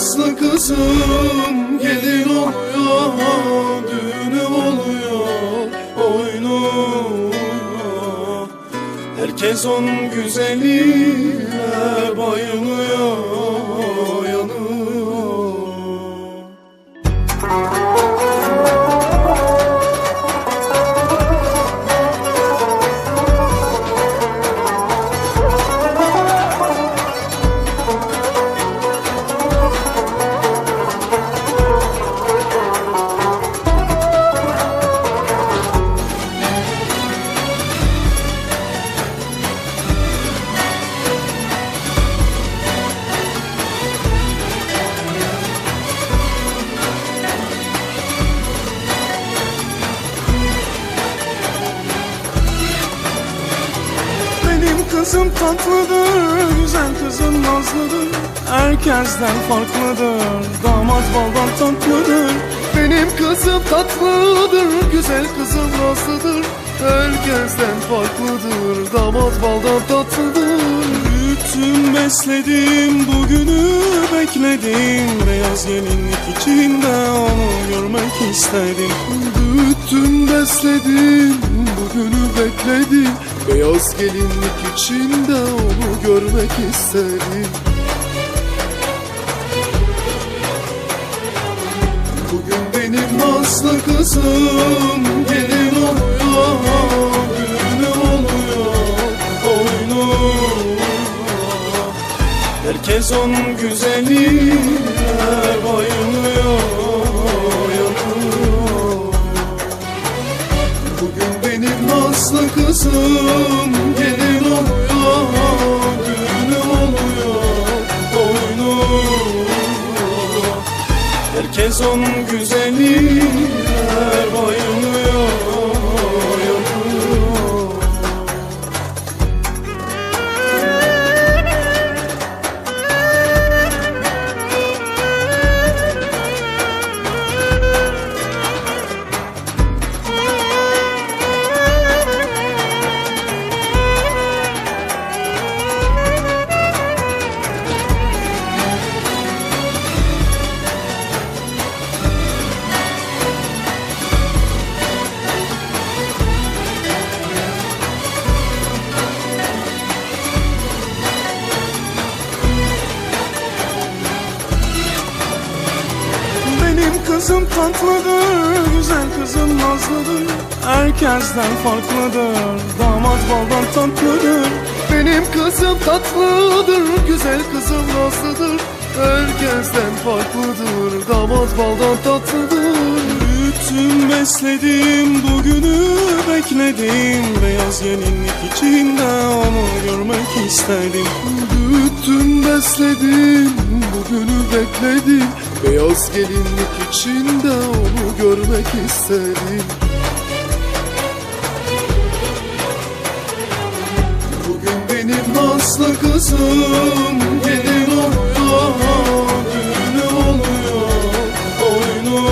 Aslı kızım gelin oluyor Düğünü oluyor oyunu Herkes onun güzelliğine bayılıyor yanıyor kızım tatlıdır, güzel kızım nazlıdır. Herkesten farklıdır, damat baldan tatlıdır. Benim kızım tatlıdır, güzel kızım nazlıdır. Herkesten farklıdır, damat baldan tatlıdır Bütün besledim, bugünü bekledim. Beyaz gelinlik içinde onu görmek istedim. Bütün besledim, bugünü bekledim. Beyaz gelinlik içinde onu görmek istedim. Bugün benim nasıl kızım gelin oluyor Herkes onun güzelliğine bayılıyor yanıyor Bugün benim nasıl kızım gelin oluyor Düğünü oluyor oyunu Herkes onun güzelliğine bayılıyor kızım tatlıdır, güzel kızım nazlıdır. Herkesten farklıdır, damat baldan tatlıdır. Benim kızım tatlıdır, güzel kızım nazlıdır. Herkesten farklıdır, damat baldan tatlıdır. Bütün besledim, bugünü bekledim Beyaz gelinlik içinde onu görmek istedim Bütün besledim, bugünü bekledim Beyaz gelinlik içinde onu görmek istedim Bugün benim nasıl kızım gelin oluyor Düğünü oluyor oyunu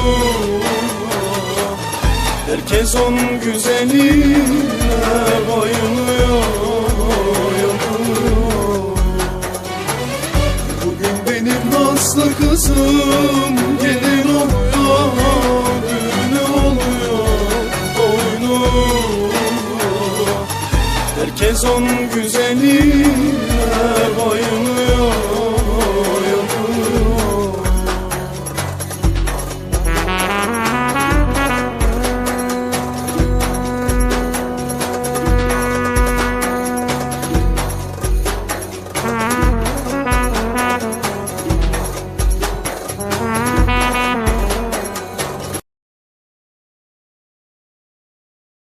Herkes onun güzelliğine bayılıyor nasıl